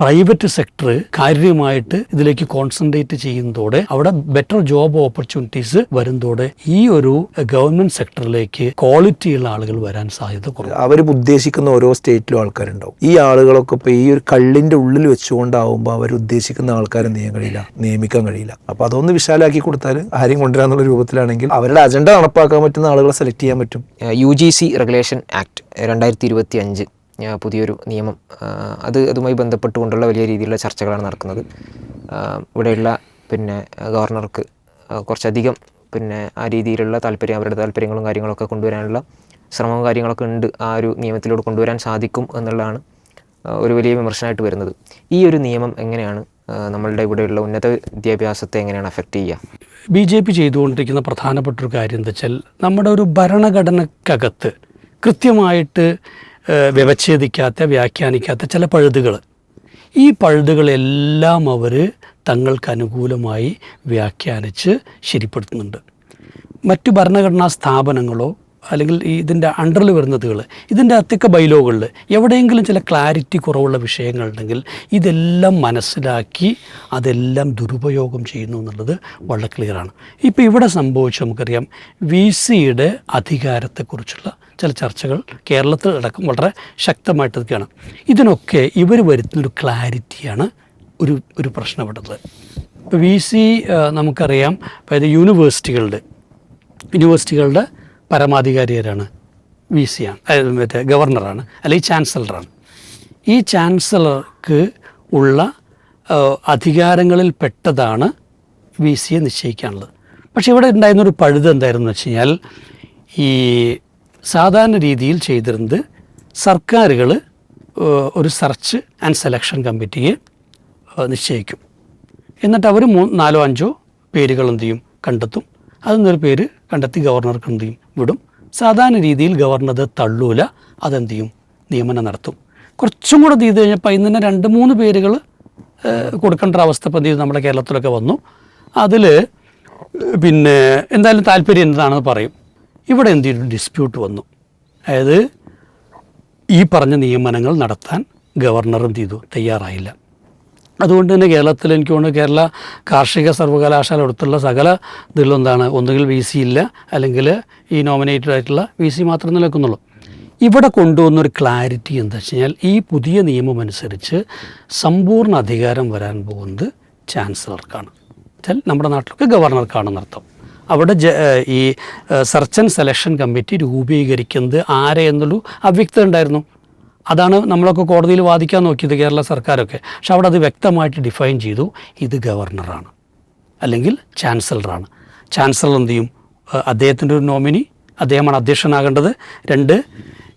Private sector കാര്യമായിട്ട് ഇതിലേക്ക് concentrate ചെയ്യുന്നതോടെ അവിടെ ബെറ്റർ ജോബ് ഓപ്പർച്യൂണിറ്റീസ് വരുന്നതോടെ ഈ ഒരു ഗവൺമെന്റ് സെക്ടറിലേക്ക് ക്വാളിറ്റിയുള്ള ആളുകൾ വരാൻ സാധ്യത കുറവ്. അവർ ഉദ്ദേശിക്കുന്ന ഓരോ സ്റ്റേറ്റിലും ആൾക്കാരുണ്ടാവും. ഈ ആളുകളൊക്കെ ഇപ്പൊ ഈ ഒരു കള്ളിന്റെ ഉള്ളിൽ വെച്ചുകൊണ്ടാവുമ്പോൾ അവർ ഉദ്ദേശിക്കുന്ന ആൾക്കാരെ ചെയ്യാൻ കഴിയില്ല നിയമിക്കാൻ കഴിയില്ല. അപ്പൊ അതൊന്ന് വിശാലാക്കി കൊടുത്താൽ ആരെയും കൊണ്ടുവരാന്നുള്ള രൂപത്തിലാണെങ്കിൽ അവരുടെ അജണ്ട നടപ്പാക്കാൻ പറ്റുന്ന ആളുകളെ സെലക്ട് ചെയ്യാൻ പറ്റും. U G C regulation act രണ്ടായിരത്തി ഇരുപത്തി അഞ്ച് പുതിയൊരു നിയമം അത് അതുമായി ബന്ധപ്പെട്ടുകൊണ്ടുള്ള വലിയ രീതിയിലുള്ള ചർച്ചകളാണ് നടക്കുന്നത്. ഇവിടെയുള്ള പിന്നെ ഗവർണർക്ക് കുറച്ചധികം പിന്നെ ആ രീതിയിലുള്ള താല്പര്യം അവരുടെ താല്പര്യങ്ങളും കാര്യങ്ങളൊക്കെ കൊണ്ടുവരാനുള്ള ശ്രമവും കാര്യങ്ങളൊക്കെ ഉണ്ട് ആ ഒരു നിയമത്തിലൂടെ കൊണ്ടുവരാൻ സാധിക്കും എന്നുള്ളതാണ് ഒരു വലിയ വിമർശനമായിട്ട് വരുന്നത്. ഈ ഒരു നിയമം എങ്ങനെയാണ് നമ്മളുടെ ഇവിടെയുള്ള ഉന്നത വിദ്യാഭ്യാസത്തെ എങ്ങനെയാണ് അഫക്റ്റ് ചെയ്യുക? ബി ജെ പി ചെയ്തുകൊണ്ടിരിക്കുന്ന പ്രധാനപ്പെട്ട ഒരു കാര്യം എന്താ വെച്ചാൽ നമ്മുടെ ഒരു ഭരണഘടനക്കകത്ത് കൃത്യമായിട്ട് വ്യവച്ഛേദിക്കാത്ത വ്യാഖ്യാനിക്കാത്ത ചില പഴുതുകൾ ഈ പഴുതുകളെല്ലാം അവർ തങ്ങൾക്ക് അനുകൂലമായി വ്യാഖ്യാനിച്ച് ശരിപ്പെടുത്തുന്നുണ്ട്. മറ്റു ഭരണഘടനാ സ്ഥാപനങ്ങളോ അല്ലെങ്കിൽ ഇതിന്റെ അണ്ടറിൽ വരുന്നതുകൾ ഇതിന്റെ അത്തിക്ക ബൈലോകളിൽ എവിടെയെങ്കിലും ചില ക്ലാരിറ്റി കുറവുള്ള വിഷയങ്ങളുണ്ടെങ്കിൽ ഇതെല്ലാം മനസ്സിലാക്കി അതെല്ലാം ദുരുപയോഗം ചെയ്യുന്നു എന്നുള്ളത് വളരെ ക്ലിയറാണ് ഇപ്പോൾ ഇവിടെ സംഭവിച്ച നമുക്കറിയാം വി സിയുടെ അധികാരത്തെക്കുറിച്ചുള്ള ചില ചർച്ചകൾ കേരളത്തിൽ അടക്കം വളരെ ശക്തമായിട്ട് നിൽക്കുകയാണ് ഇതിനൊക്കെ ഇവർ വരുത്തുന്നൊരു ക്ലാരിറ്റിയാണ് ഒരു ഒരു പ്രശ്നപ്പെട്ടത്. ഇപ്പോൾ വി സി നമുക്കറിയാം അതായത് യൂണിവേഴ്സിറ്റികളുടെ യൂണിവേഴ്സിറ്റികളുടെ പരമാധികാരി ആരാണ് വി സി ആണ് മറ്റേ ഗവർണറാണ് അല്ലെങ്കിൽ ചാൻസലറാണ്. ഈ ചാൻസലർക്ക് ഉള്ള അധികാരങ്ങളിൽ പെട്ടതാണ് വി സിയെ നിശ്ചയിക്കാനുള്ളത്. പക്ഷേ ഇവിടെ ഉണ്ടായിരുന്നൊരു പഴുത് എന്തായിരുന്നു വെച്ച് കഴിഞ്ഞാൽ ഈ സാധാരണ രീതിയിൽ ചെയ്തിരുന്നത് സർക്കാരുകൾ ഒരു സെർച്ച് ആൻഡ് സെലക്ഷൻ കമ്മിറ്റിയെ നിശ്ചയിക്കും. എന്നിട്ട് അവർ മൂ നാലോ അഞ്ചോ പേരുകൾ എന്ത് ചെയ്യും? കണ്ടെത്തും. അതിൽ നിന്നൊരു പേര് കണ്ടെത്തി ഗവർണർക്ക് എന്ത് ചെയ്യും? വിടും. സാധാരണ രീതിയിൽ ഗവർണർ തള്ളൂല. അതെന്ത് ചെയ്യും? നിയമനം നടത്തും. കുറച്ചും കൂടെ ചെയ്ത് കഴിഞ്ഞപ്പോൾ ഇന്ന് തന്നെ രണ്ട് മൂന്ന് പേരുകൾ കൊടുക്കേണ്ട അവസ്ഥ ഇപ്പം നമ്മുടെ കേരളത്തിലൊക്കെ വന്നു. അതിൽ പിന്നെ എന്തായാലും താല്പര്യം എന്താണെന്ന് പറയും. ഇവിടെ എന്ത് ചെയ്തു ഡിസ്പ്യൂട്ട് വന്നു. അതായത് ഈ പറഞ്ഞ നിയമനങ്ങൾ നടത്താൻ ഗവർണർ എന്ത് ചെയ്തു? തയ്യാറായില്ല. അതുകൊണ്ട് തന്നെ കേരളത്തിൽ എനിക്ക് തോന്നുന്നു കേരള കാർഷിക സർവകലാശാല അടുത്തുള്ള സകല ഇതിലും എന്താണ്? ഒന്നുകിൽ വി സി ഇല്ല അല്ലെങ്കിൽ ഈ നോമിനേറ്റഡ് ആയിട്ടുള്ള വി സി മാത്രം നിലനിൽക്കുന്നുള്ളൂ. ഇവിടെ കൊണ്ടുവന്നൊരു ക്ലാരിറ്റി എന്താ വെച്ച് കഴിഞ്ഞാൽ ഈ പുതിയ നിയമം അനുസരിച്ച് സമ്പൂർണ അധികാരം വരാൻ പോകുന്നത് ചാൻസലർക്കാണ് വെച്ചാൽ നമ്മുടെ നാട്ടിലൊക്കെ ഗവർണർക്കാണ് അർത്ഥം അവിടെ ഈ സെർച്ച് ആൻഡ് സെലക്ഷൻ കമ്മിറ്റി രൂപീകരിക്കുന്നത് ആരെ എന്നുള്ളൂ അവ്യക്തത ഉണ്ടായിരുന്നു. അതാണ് നമ്മളൊക്കെ കോടതിയിൽ വാദിക്കാൻ നോക്കിയത് കേരള സർക്കാരൊക്കെ. പക്ഷെ അവിടെ അത് വ്യക്തമായിട്ട് ഡിഫൈൻ ചെയ്തു ഇത് ഗവർണറാണ് അല്ലെങ്കിൽ ചാൻസലറാണ് ചാൻസലർ എന്ത് ചെയ്യും? അദ്ദേഹത്തിന്റെ ഒരു നോമിനി അദ്ദേഹമാണ് അധ്യക്ഷനാകേണ്ടത്. രണ്ട്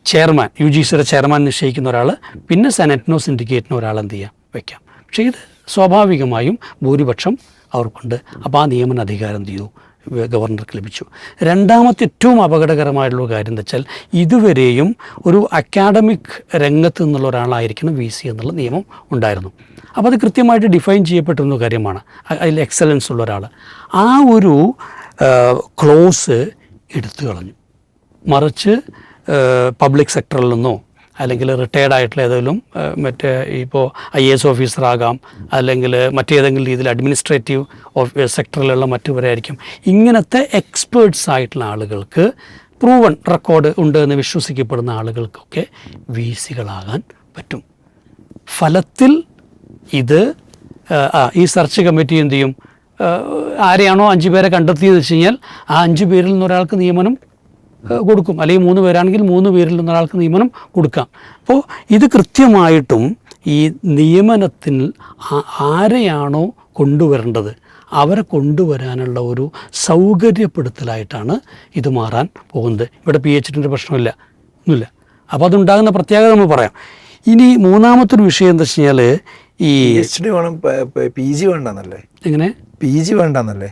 ചെയർമാൻ യു ജി സിയുടെ ചെയർമാൻ നിശ്ചയിക്കുന്ന ഒരാൾ പിന്നെ സെനറ്റിനോ സിൻഡിക്കേറ്റിനോ ഒരാൾ എന്ത് ചെയ്യാം? വയ്ക്കാം പക്ഷേ ഇത് സ്വാഭാവികമായും ഭൂരിപക്ഷം അവർക്കുണ്ട്. അപ്പോൾ ആ നിയമന അധികാരം എന്ത് ചെയ്തു? ഗവർണർക്ക് ലഭിച്ചു. രണ്ടാമത്തെ ഏറ്റവും അപകടകരമായിട്ടുള്ള കാര്യം എന്താ വെച്ചാൽ ഇതുവരെയും ഒരു അക്കാഡമിക് രംഗത്ത് നിന്നുള്ള ഒരാളായിരിക്കണം വി സി എന്നുള്ള നിയമം ഉണ്ടായിരുന്നു. അപ്പോൾ അത് കൃത്യമായിട്ട് ഡിഫൈൻ ചെയ്യപ്പെട്ടിരുന്ന കാര്യമാണ്. അതിൽ എക്സലൻസ് ഉള്ള ഒരാൾ ആ ഒരു ക്ലോസ് എടുത്തു കളഞ്ഞു. മറിച്ച് പബ്ലിക് സെക്ടറിൽ നിന്നോ അല്ലെങ്കിൽ റിട്ടയർഡ് ആയിട്ടുള്ള ഏതെങ്കിലും മറ്റേ ഇപ്പോൾ ഐ എ എസ് ഓഫീസറാകാം അല്ലെങ്കിൽ മറ്റേതെങ്കിലും രീതിയിൽ അഡ്മിനിസ്ട്രേറ്റീവ് ഓഫ് സെക്ടറിലുള്ള മറ്റുവരായിരിക്കും ഇങ്ങനത്തെ എക്സ്പേർട്സ് ആയിട്ടുള്ള ആളുകൾക്ക് പ്രൂവൺ റെക്കോർഡ് ഉണ്ട് എന്ന് വിശ്വസിക്കപ്പെടുന്ന ആളുകൾക്കൊക്കെ വി സികളാകാൻ പറ്റും. ഫലത്തിൽ ഇത് ഈ സെർച്ച് കമ്മിറ്റി എന്ത് ചെയ്യും? ആരെയാണോ അഞ്ച് പേരെ കണ്ടെത്തിയെന്ന് വെച്ച് കഴിഞ്ഞാൽ ആ അഞ്ച് പേരിൽ നിന്ന് ഒരാൾക്ക് നിയമനം കൊടുക്കും. അല്ലെങ്കിൽ മൂന്ന് പേരാണെങ്കിൽ മൂന്ന് പേരിൽ നിന്ന് ഒരാൾക്ക് നിയമനം കൊടുക്കാം. അപ്പോൾ ഇത് കൃത്യമായിട്ടും ഈ നിയമനത്തിൽ ആരെയാണോ കൊണ്ടുവരേണ്ടത് അവരെ കൊണ്ടുവരാനുള്ള ഒരു സൗകര്യപ്പെടുത്തലായിട്ടാണ് ഇത് മാറാൻ പോകുന്നത്. ഇവിടെ പി എച്ച് ഡിന്റെ പ്രശ്നമില്ല. ഒന്നുമില്ല. അപ്പോൾ അതുണ്ടാകുന്ന പ്രത്യേകത നമ്മൾ പറയാം. ഇനി മൂന്നാമത്തൊരു വിഷയം എന്താ വെച്ച് കഴിഞ്ഞാൽ ഈ പി എച്ച് ഡി വേണം പി ജി വേണ്ടെന്നല്ലേ? എങ്ങനെ? പി ജി വേണ്ടെന്നല്ലേ?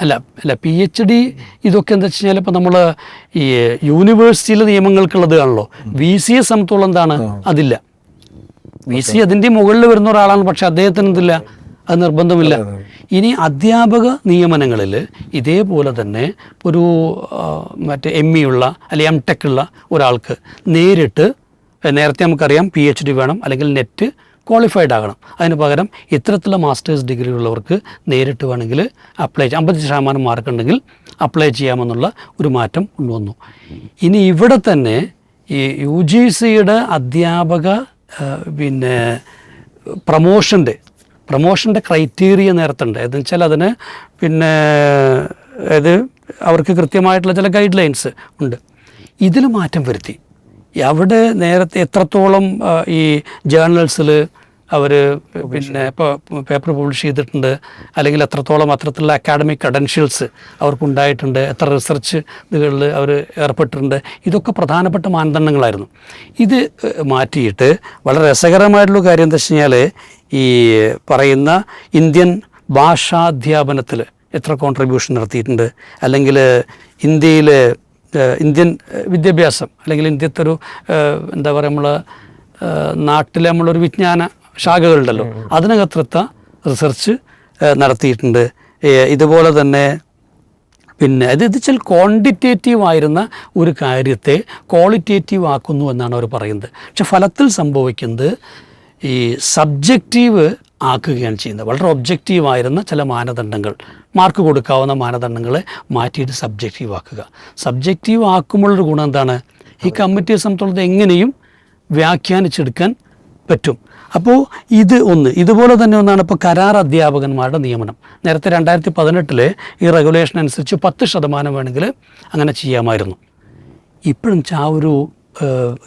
അല്ല അല്ല പി എച്ച് ഡി ഇതൊക്കെ എന്താ വെച്ച് കഴിഞ്ഞാൽ ഇപ്പം നമ്മൾ ഈ യൂണിവേഴ്സിറ്റിയിലെ നിയമങ്ങൾക്കുള്ളത് ആണല്ലോ വി സിയെ സംബന്ധിച്ചോളം എന്താണ്? അതില്ല. വി സി അതിന്റെ മുകളിൽ വരുന്ന ഒരാളാണ് പക്ഷെ അദ്ദേഹത്തിന് എന്തില്ല? അത് നിർബന്ധമില്ല. ഇനി അധ്യാപക നിയമനങ്ങളിൽ ഇതേപോലെ തന്നെ ഒരു മറ്റേ എം ഇ ഉള്ള അല്ലെങ്കിൽ എം ടെക് ഉള്ള ഒരാൾക്ക് നേരിട്ട് നേരത്തെ നമുക്കറിയാം പി എച്ച് ഡി വേണം അല്ലെങ്കിൽ നെറ്റ് ക്വാളിഫൈഡ് ആകണം. അതിന് പകരം ഇത്തരത്തിലുള്ള മാസ്റ്റേഴ്സ് ഡിഗ്രി ഉള്ളവർക്ക് നേരിട്ട് വേണമെങ്കിൽ അപ്ലൈ അമ്പത് ശതമാനം മാർക്ക് ഉണ്ടെങ്കിൽ അപ്ലൈ ചെയ്യാമെന്നുള്ള ഒരു മാറ്റം കൊണ്ടുവന്നു. ഇനി ഇവിടെ തന്നെ ഈ യു ജി സിയുടെ അധ്യാപക പിന്നെ പ്രമോഷന്റെ പ്രമോഷന്റെ ക്രൈറ്റീരിയ നേരത്തുണ്ട് എന്ന് വെച്ചാൽ അതിന് പിന്നെ അത് അവർക്ക് കൃത്യമായിട്ടുള്ള ചില ഗൈഡ് ലൈൻസ് ഉണ്ട്. ഇതിൽ മാറ്റം വരുത്തി. അവിടെ നേരത്തെ എത്രത്തോളം ഈ ജേർണൽസിൽ അവർ പിന്നെ ഇപ്പോൾ പേപ്പർ പബ്ലിഷ് ചെയ്തിട്ടുണ്ട് അല്ലെങ്കിൽ എത്രത്തോളം അത്തരത്തിലുള്ള അക്കാഡമിക് ക്രെഡൻഷ്യൽസ് അവർക്കുണ്ടായിട്ടുണ്ട് എത്ര റിസർച്ച് ഇതുകളിൽ അവർ ഏർപ്പെട്ടിട്ടുണ്ട് ഇതൊക്കെ പ്രധാനപ്പെട്ട മാനദണ്ഡങ്ങളായിരുന്നു. ഇത് മാറ്റിയിട്ട് വളരെ രസകരമായിട്ടുള്ള കാര്യം എന്താ വെച്ച് കഴിഞ്ഞാൽ ഈ പറയുന്ന ഇന്ത്യൻ ഭാഷാധ്യാപനത്തിൽ എത്ര കോൺട്രിബ്യൂഷൻ നടത്തിയിട്ടുണ്ട് അല്ലെങ്കിൽ ഇന്ത്യയിൽ ഇന്ത്യൻ വിദ്യാഭ്യാസം അല്ലെങ്കിൽ ഇന്ത്യത്തെ ഒരു എന്താ പറയുക നമ്മൾ നാട്ടിലെ നമ്മളൊരു വിജ്ഞാന ശാഖകളുണ്ടല്ലോ. അതിനകത്തൃത്ത റിസർച്ച് നടത്തിയിട്ടുണ്ട്. ഇതുപോലെ തന്നെ പിന്നെ ഇത് വെച്ചാൽ ക്വാണ്ടിറ്റേറ്റീവ് ആയിരുന്ന ഒരു കാര്യത്തെ ക്വാളിറ്റേറ്റീവ് ആക്കുന്നു എന്നാണ് അവർ പറയുന്നത്. പക്ഷെ ഫലത്തിൽ സംഭവിക്കുന്നത് ഈ സബ്ജക്റ്റീവ് ആക്കുകയാണ് ചെയ്യുന്നത്. വളരെ ഒബ്ജക്റ്റീവ് ആയിരുന്ന ചില മാനദണ്ഡങ്ങൾ മാർക്ക് കൊടുക്കാവുന്ന മാനദണ്ഡങ്ങളെ മാറ്റിയിട്ട് സബ്ജക്റ്റീവ് ആക്കുക. സബ്ജക്റ്റീവ് ആക്കുമ്പോഴൊരു ഗുണം എന്താണ്? ഈ കമ്മിറ്റിയെ സംബന്ധിച്ചിടത്തോളം എങ്ങനെയും വ്യാഖ്യാനിച്ചെടുക്കാൻ പറ്റും. അപ്പോൾ ഇത് ഒന്ന്. ഇതുപോലെ തന്നെ ഒന്നാണ് ഇപ്പോൾ കരാർ അധ്യാപകന്മാരുടെ നിയമനം. നേരത്തെ രണ്ടായിരത്തി പതിനെട്ടിലെ ഈ റെഗുലേഷൻ അനുസരിച്ച് പത്ത് ശതമാനം വേണമെങ്കിൽ അങ്ങനെ ചെയ്യാമായിരുന്നു. ഇപ്പോഴും ആ ഒരു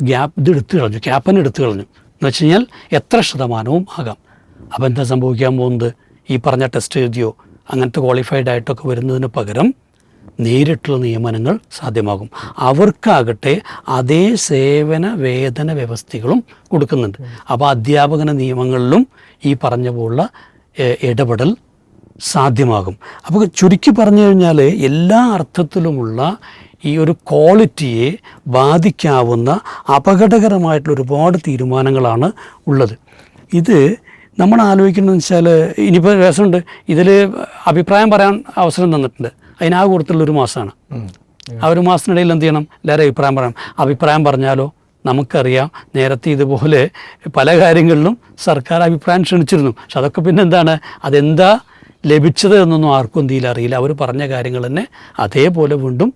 ഗ്യാപ്പ് ഇത് എടുത്തു കളഞ്ഞു. ക്യാപ്പൻ എടുത്തു കളഞ്ഞു. എന്ന് വെച്ച് കഴിഞ്ഞാൽ എത്ര ശതമാനവും ആകാം. അപ്പോൾ എന്താ സംഭവിക്കാൻ പോകുന്നത്? ഈ പറഞ്ഞ ടെസ്റ്റ് എഴുതിയോ അങ്ങനത്തെ ക്വാളിഫൈഡ് ആയിട്ടൊക്കെ വരുന്നതിന് പകരം നേരിട്ടുള്ള നിയമനങ്ങൾ സാധ്യമാകും. അവർക്കാകട്ടെ അതേ സേവന വേതന വ്യവസ്ഥകളും കൊടുക്കുന്നുണ്ട്. അപ്പോൾ അധ്യാപകന നിയമങ്ങളിലും ഈ പറഞ്ഞ പോലുള്ള ഇടപെടൽ സാധ്യമാകും. അപ്പോൾ ചുരുക്കി പറഞ്ഞു കഴിഞ്ഞാൽ എല്ലാ അർത്ഥത്തിലുമുള്ള ഈ ഒരു ക്വാളിറ്റിയെ ബാധിക്കാവുന്ന അപകടകരമായിട്ടുള്ള ഒരുപാട് തീരുമാനങ്ങളാണ് ഉള്ളത്. ഇത് നമ്മൾ ആലോചിക്കുന്നതെന്ന് വെച്ചാൽ ഇനിയിപ്പോൾ രസമുണ്ട്. ഇതിൽ അഭിപ്രായം പറയാൻ അവസരം തന്നിട്ടുണ്ട്. അതിനാ കൂടുതലുള്ള ഒരു മാസമാണ് ആ ഒരു മാസത്തിനിടയിൽ എന്ത് ചെയ്യണം? എല്ലാവരും അഭിപ്രായം പറയാം അഭിപ്രായം പറഞ്ഞാലോ? നമുക്കറിയാം. നേരത്തെ ഇതുപോലെ പല കാര്യങ്ങളിലും സർക്കാർ അഭിപ്രായം ക്ഷണിച്ചിരുന്നു. പക്ഷെ അതൊക്കെ പിന്നെ എന്താണ്? അതെന്താ ലഭിച്ചത് എന്നൊന്നും ആർക്കും എന്തെങ്കിലും അറിയില്ല. അവർ പറഞ്ഞ കാര്യങ്ങൾ തന്നെ അതേപോലെ വീണ്ടും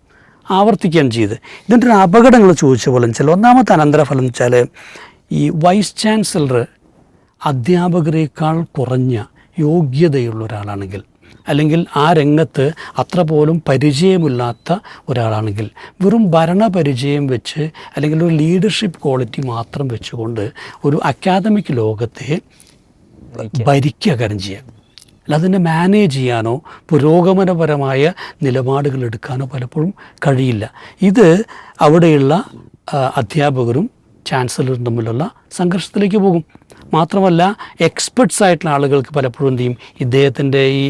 ആവർത്തിക്കുകയാണ് ചെയ്ത് ഇതിന്റെ ഒരു അപകടങ്ങൾ ചോദിച്ച പോലെ വെച്ചാൽ ഒന്നാമത്തെ അനന്തരഫലം എന്ന് വെച്ചാൽ ഈ വൈസ് ചാൻസലർ അധ്യാപകരെക്കാൾ കുറഞ്ഞ യോഗ്യതയുള്ള ഒരാളാണെങ്കിൽ അല്ലെങ്കിൽ ആ രംഗത്ത് അത്ര പോലും പരിചയമില്ലാത്ത ഒരാളാണെങ്കിൽ വെറും ഭരണപരിചയം വെച്ച് അല്ലെങ്കിൽ ഒരു ലീഡർഷിപ്പ് ക്വാളിറ്റി മാത്രം വെച്ചുകൊണ്ട് ഒരു അക്കാദമിക് ലോകത്തെ ഭരിക്കുക കാര്യം ചെയ്യാം. അല്ല അതിനെ മാനേജ് ചെയ്യാനോ പുരോഗമനപരമായ നിലപാടുകൾ എടുക്കാനോ പലപ്പോഴും കഴിയില്ല. ഇത് അവിടെയുള്ള അധ്യാപകരും ചാൻസലറും തമ്മിലുള്ള സംഘർഷത്തിലേക്ക് പോകും. മാത്രമല്ല എക്സ്പെർട്സ് ആയിട്ടുള്ള ആളുകൾക്ക് പലപ്പോഴും എന്ത് ചെയ്യും? ഇദ്ദേഹത്തിന്റെ ഈ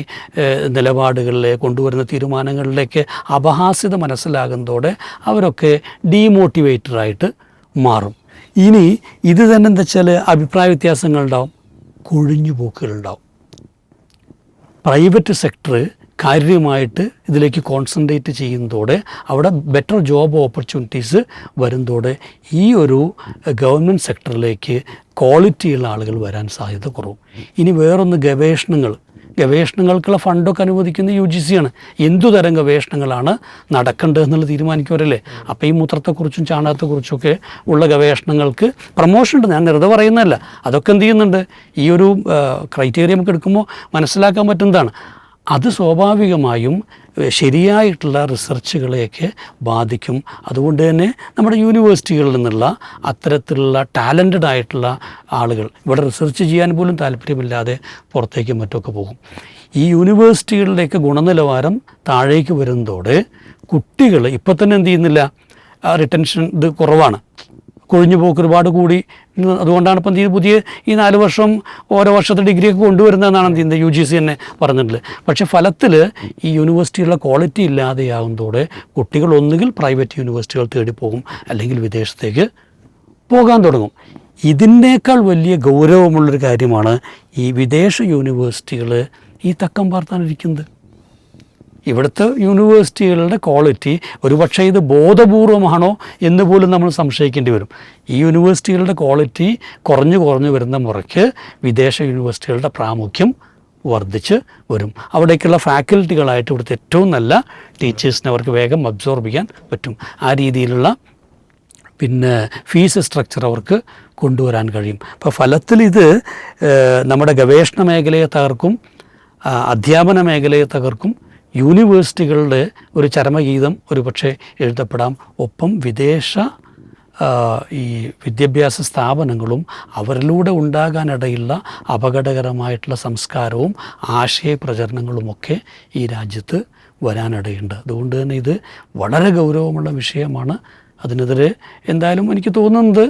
നിലപാടുകളിലെ കൊണ്ടുവരുന്ന തീരുമാനങ്ങളിലേക്ക് അപഹാസ്യത മനസ്സിലാകുന്നതോടെ അവരൊക്കെ ഡീമോട്ടിവേറ്റഡായിട്ട് മാറും. ഇനി ഇത് തന്നെ എന്താ വെച്ചാൽ അഭിപ്രായ വ്യത്യാസങ്ങളുണ്ടാവും. കൊഴിഞ്ഞു പോക്കുകളുണ്ടാവും പ്രൈവറ്റ് സെക്ടർ കാര്യമായിട്ട് ഇതിലേക്ക് കോൺസെൻട്രേറ്റ് ചെയ്യുന്നതോടെ അവിടെ ബെറ്റർ ജോബ് ഓപ്പർച്യൂണിറ്റീസ് വരുന്നതോടെ ഈ ഒരു ഗവൺമെന്റ് സെക്ടറിലേക്ക് ക്വാളിറ്റിയുള്ള ആളുകൾ വരാൻ സാധ്യത കുറവും. ഇനി വേറൊന്ന് ഗവേഷണങ്ങൾ. ഗവേഷണങ്ങൾക്കുള്ള ഫണ്ടൊക്കെ അനുവദിക്കുന്ന യു ജി സിയാണ് ആണ്. എന്തു തരം ഗവേഷണങ്ങളാണ് നടക്കേണ്ടത് എന്നുള്ളത് തീരുമാനിക്കുവരല്ലേ? അപ്പോൾ ഈ മൂത്രത്തെക്കുറിച്ചും ചാണകത്തെക്കുറിച്ചൊക്കെ ഉള്ള ഗവേഷണങ്ങൾക്ക് പ്രൊമോഷൻ ഉണ്ട് ഞാൻ വെറുതെ പറയുന്നതല്ല. അതൊക്കെ എന്ത് ചെയ്യുന്നുണ്ട്? ഈ ഒരു ക്രൈറ്റീരിയ നമുക്ക് എടുക്കുമ്പോൾ മനസ്സിലാക്കാൻ പറ്റുന്നതാണ്. അത് സ്വാഭാവികമായും ശരിയായിട്ടുള്ള റിസർച്ചുകളെയൊക്കെ ബാധിക്കും. അതുകൊണ്ട് തന്നെ നമ്മുടെ യൂണിവേഴ്സിറ്റികളിൽ നിന്നുള്ള അത്തരത്തിലുള്ള ടാലന്റഡ് ആയിട്ടുള്ള ആളുകൾ ഇവിടെ റിസർച്ച് ചെയ്യാൻ പോലും താല്പര്യമില്ലാതെ പുറത്തേക്കും മറ്റൊക്കെ പോകും. ഈ യൂണിവേഴ്സിറ്റികളിലേക്ക് ഗുണനിലവാരം താഴേക്ക് വരുന്നതോടെ കുട്ടികൾ ഇപ്പം തന്നെ എന്ത് ചെയ്യുന്നില്ല? റിട്ടൻഷൻ ഇത് കുറവാണ്. കൊഴിഞ്ഞു പോക്ക് ഒരുപാട് കൂടി. അതുകൊണ്ടാണ് ഇപ്പം ഈ പുതിയ ഈ നാല് വർഷം ഓരോ വർഷത്തെ ഡിഗ്രിയൊക്കെ കൊണ്ടുവരുന്നതെന്നാണ് എന്ത് ചെയ്യുന്നത് യു ജി സി തന്നെ പറഞ്ഞിട്ടുള്ളത്. പക്ഷേ ഫലത്തിൽ ഈ യൂണിവേഴ്സിറ്റികളുടെ ക്വാളിറ്റി ഇല്ലാതെയാകുന്നതോടെ കുട്ടികൾ ഒന്നുകിൽ പ്രൈവറ്റ് യൂണിവേഴ്സിറ്റികൾ തേടി പോകും അല്ലെങ്കിൽ വിദേശത്തേക്ക് പോകാൻ തുടങ്ങും. ഇതിനേക്കാൾ വലിയ ഗൗരവമുള്ളൊരു കാര്യമാണ് ഈ വിദേശ യൂണിവേഴ്സിറ്റികൾ ഈ തക്കം പാർത്താനിരിക്കുന്നത്. ഇവിടുത്തെ യൂണിവേഴ്സിറ്റികളുടെ ക്വാളിറ്റി ഒരുപക്ഷെ ഇത് ബോധപൂർവമാണോ എന്ന് പോലും നമ്മൾ സംശയിക്കേണ്ടി വരും. ഈ യൂണിവേഴ്സിറ്റികളുടെ ക്വാളിറ്റി കുറഞ്ഞു കുറഞ്ഞു വരുന്ന മുറയ്ക്ക് വിദേശ യൂണിവേഴ്സിറ്റികളുടെ പ്രാമുഖ്യം വർദ്ധിച്ച് വരും. അവിടേക്കുള്ള ഫാക്കൽറ്റികളായിട്ട് ഇവിടുത്തെ ഏറ്റവും നല്ല ടീച്ചേഴ്സിനെ അവർക്ക് വേഗം അബ്സോർബ് ചെയ്യാൻ പറ്റും. ആ രീതിയിലുള്ള പിന്നെ ഫീസ് സ്ട്രക്ചർ അവർക്ക് കൊണ്ടുവരാൻ കഴിയും. അപ്പോൾ ഫലത്തിൽ ഇത് നമ്മുടെ ഗവേഷണ മേഖലയെ തകർക്കും അധ്യാപന മേഖലയെ തകർക്കും യൂണിവേഴ്സിറ്റികളുടെ ഒരു ചരമഗീതം ഒരു പക്ഷേ എഴുതപ്പെടാം. ഒപ്പം വിദേശ ഈ വിദ്യാഭ്യാസ സ്ഥാപനങ്ങളും അവരിലൂടെ ഉണ്ടാകാനിടയുള്ള അപകടകരമായിട്ടുള്ള സംസ്കാരവും ആശയ പ്രചരണങ്ങളുമൊക്കെ ഈ രാജ്യത്ത് വരാനിടയുണ്ട്. അതുകൊണ്ട് തന്നെ ഇത് വളരെ ഗൗരവമുള്ള വിഷയമാണ്. അതിനെതിരെ എന്തായാലും എനിക്ക് തോന്നുന്നത്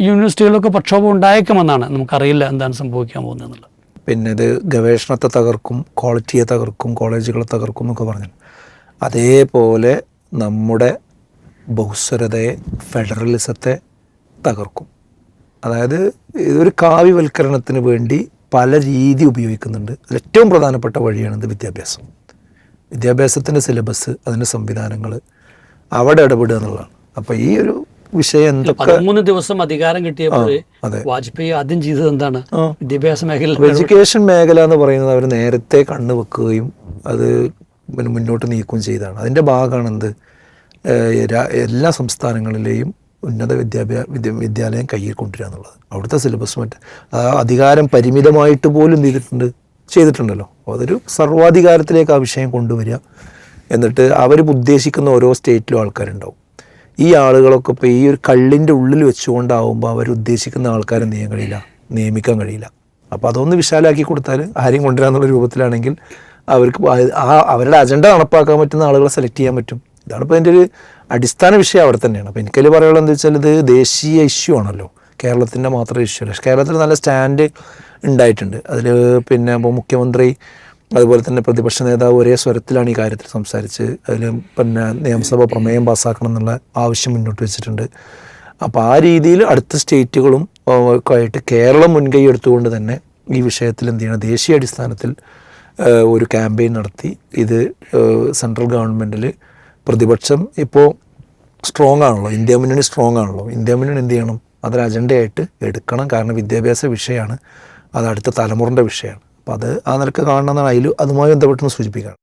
യൂണിവേഴ്സിറ്റികളിലൊക്കെ പ്രക്ഷോഭം ഉണ്ടായേക്കുമെന്നാണ്. നമുക്കറിയില്ല എന്താണ് സംഭവിക്കാൻ പോകുന്നതെന്നുള്ളത് പിന്നെ ഇത് ഗവേഷണത്തെ തകർക്കും ക്വാളിറ്റിയെ തകർക്കും കോളേജുകളെ തകർക്കും എന്നൊക്കെ പറഞ്ഞു അതേപോലെ നമ്മുടെ ബഹുസ്വരതയെ ഫെഡറലിസത്തെ തകർക്കും. അതായത് ഇതൊരു കാവ്യവൽക്കരണത്തിന് വേണ്ടി പല രീതി ഉപയോഗിക്കുന്നുണ്ട്. ഏറ്റവും പ്രധാനപ്പെട്ട വഴിയാണ് ഇത് വിദ്യാഭ്യാസം. വിദ്യാഭ്യാസത്തിന്റെ സിലബസ് അതിന്റെ സംവിധാനങ്ങൾ അവിടെ ഇടപെടുക എന്നുള്ളതാണ്. അപ്പോൾ ഈ ഒരു വിഷയം എന്തൊക്കെ? മൂന്ന് ദിവസം അധികാരം കിട്ടിയപ്പോൾ. വാജ്പേയി ആദ്യം ചെയ്തത് എന്താണ്? വിദ്യാഭ്യാസ മേഖല എഡ്യൂക്കേഷൻ മേഖല എന്ന് പറയുന്നത് അവർ നേരത്തെ കണ്ണു വെക്കുകയും അത് മുന്നോട്ട് നീക്കുകയും ചെയ്തതാണ്. അതിന്റെ ഭാഗമാണ് എന്ത് എല്ലാ സംസ്ഥാനങ്ങളിലെയും ഉന്നത വിദ്യാഭ്യാസ വിദ്യ വിദ്യാലയം കയ്യിൽ കൊണ്ടുവരിക എന്നുള്ളത്. അവിടുത്തെ സിലബസ് മറ്റ് ആ അധികാരം പരിമിതമായിട്ട് പോലും ചെയ്തിട്ടുണ്ട് ചെയ്തിട്ടുണ്ടല്ലോ. അതൊരു സർവാധികാരത്തിലേക്ക് ആ വിഷയം കൊണ്ടുവരിക. എന്നിട്ട് അവർ ഉദ്ദേശിക്കുന്ന ഓരോ സ്റ്റേറ്റിലും ആൾക്കാരുണ്ടാവും. ഈ ആളുകളൊക്കെ ഇപ്പോൾ ഈ ഒരു കള്ളിന്റെ ഉള്ളിൽ വെച്ചുകൊണ്ടാവുമ്പോൾ അവർ ഉദ്ദേശിക്കുന്ന ആൾക്കാരെ എന്ത് കഴിയില്ല? നിയമിക്കാൻ കഴിയില്ല. അപ്പോൾ അതൊന്ന് വിശാലാക്കി കൊടുത്താൽ ആരെയും കൊണ്ടുവരാന്നുള്ള രൂപത്തിലാണെങ്കിൽ അവർക്ക് ആ- അവരുടെ അജണ്ട നടപ്പാക്കാൻ പറ്റുന്ന ആളുകളെ സെലക്ട് ചെയ്യാൻ പറ്റും. ഇതാണ് ഇപ്പോൾ എന്റെ ഒരു അടിസ്ഥാന വിഷയം അവിടെ തന്നെയാണ്. അപ്പോൾ എനിക്കതിൽ പറയാനുള്ളത് എന്താ വെച്ചാൽ ഇത് ദേശീയ ഇഷ്യൂ ആണല്ലോ. കേരളത്തിന്റെ മാത്രം ഇഷ്യൂ അല്ല. കേരളത്തിൽ നല്ല സ്റ്റാൻഡ് ഉണ്ടായിട്ടുണ്ട്. അതിൽ പിന്നെ ഇപ്പോൾ മുഖ്യമന്ത്രി അതുപോലെ തന്നെ പ്രതിപക്ഷ നേതാവ് ഒരേ സ്വരത്തിലാണ് ഈ കാര്യത്തിൽ സംസാരിച്ച് അതിൽ പിന്നെ നിയമസഭ പ്രമേയം പാസ്സാക്കണം എന്നുള്ള ആവശ്യം മുന്നോട്ട് വെച്ചിട്ടുണ്ട്. അപ്പോൾ ആ രീതിയിൽ അടുത്ത സ്റ്റേറ്റുകളും ഒക്കെ ആയിട്ട് കേരളം മുൻകൈ എടുത്തുകൊണ്ട് തന്നെ ഈ വിഷയത്തിൽ എന്ത് ചെയ്യണം ദേശീയ അടിസ്ഥാനത്തിൽ ഒരു ക്യാമ്പയിൻ നടത്തി. ഇത് സെൻട്രൽ ഗവൺമെന്റിൽ പ്രതിപക്ഷം ഇപ്പോൾ സ്ട്രോങ് ആണല്ലോ ഇന്ത്യ മുന്നണി സ്ട്രോങ് ആണല്ലോ. ഇന്ത്യ മുന്നണി എന്ത് ചെയ്യണം? അതൊരു അജണ്ടയായിട്ട് എടുക്കണം. കാരണം വിദ്യാഭ്യാസ വിഷയമാണ്. അത് അടുത്ത തലമുറന്റെ വിഷയമാണ്. അപ്പോൾ അത് ആ നിലയ്ക്ക് കാണണമെന്നാണ് അതിൽ അതുമായി ബന്ധപ്പെട്ടെന്ന് സൂചിപ്പിക്കുകയാണ്